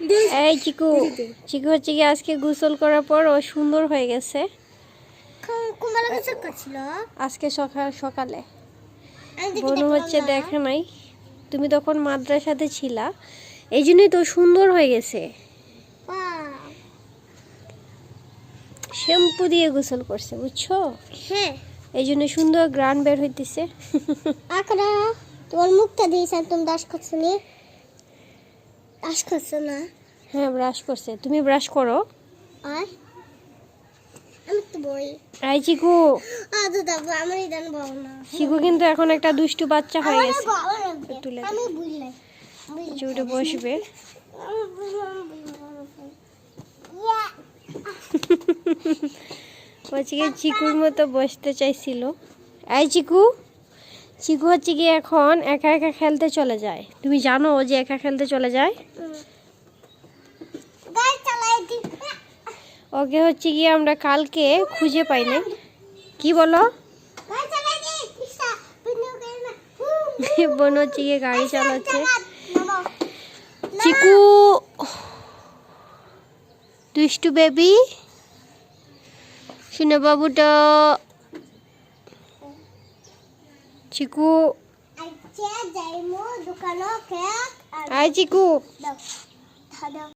এই চিকু চিকু হচ্ছে কি আজকে গোসল করার পর ও সুন্দর হয়ে গেছে। আজকে সকাল। সকালে বনু হচ্ছে দেখে নাই। তুমি তখন মাদ্রাসাতে ছিলা। এই জন্যই তো সুন্দর হয়ে গেছে। শ্যাম্পু দিয়ে গোসল করছে বুঝছ? হ্যাঁ। এই জন্য সুন্দর গ্রান বের হইতেছে। আকরা তোমার মুখটা দিয়েছ তুমি দাস করছ দাস করছ না? হ্যাঁ ব্রাশ করছে। তুমি ব্রাশ করো। আর? আমি তো বই। আই চিকু। আ দাদা আমার ইদান বাবু না। চিকু কিন্তু এখন একটা দুষ্টু বাচ্চা হয়ে গেছে। তুলে আমি বুঝলাই চুটে বসবে। গিয়ে চিকুর মতো বসতে চাইছিল। আই চিকু। চিকু হচ্ছে গিয়ে এখন একা একা খেলতে চলে যায়। তুমি জানো যে একা খেলতে চলে যায়? ওকে হচ্ছে গিয়ে আমরা কালকে খুঁজে পাই না কি বলো? বিনু হচ্ছে গিয়ে গাড়ি চালাচ্ছে। চিকু দুষ্টু বেবি! বাবুটা! চিকু আচ্ছা যাইমু দোকানো কেক আর চিকু দাও দাও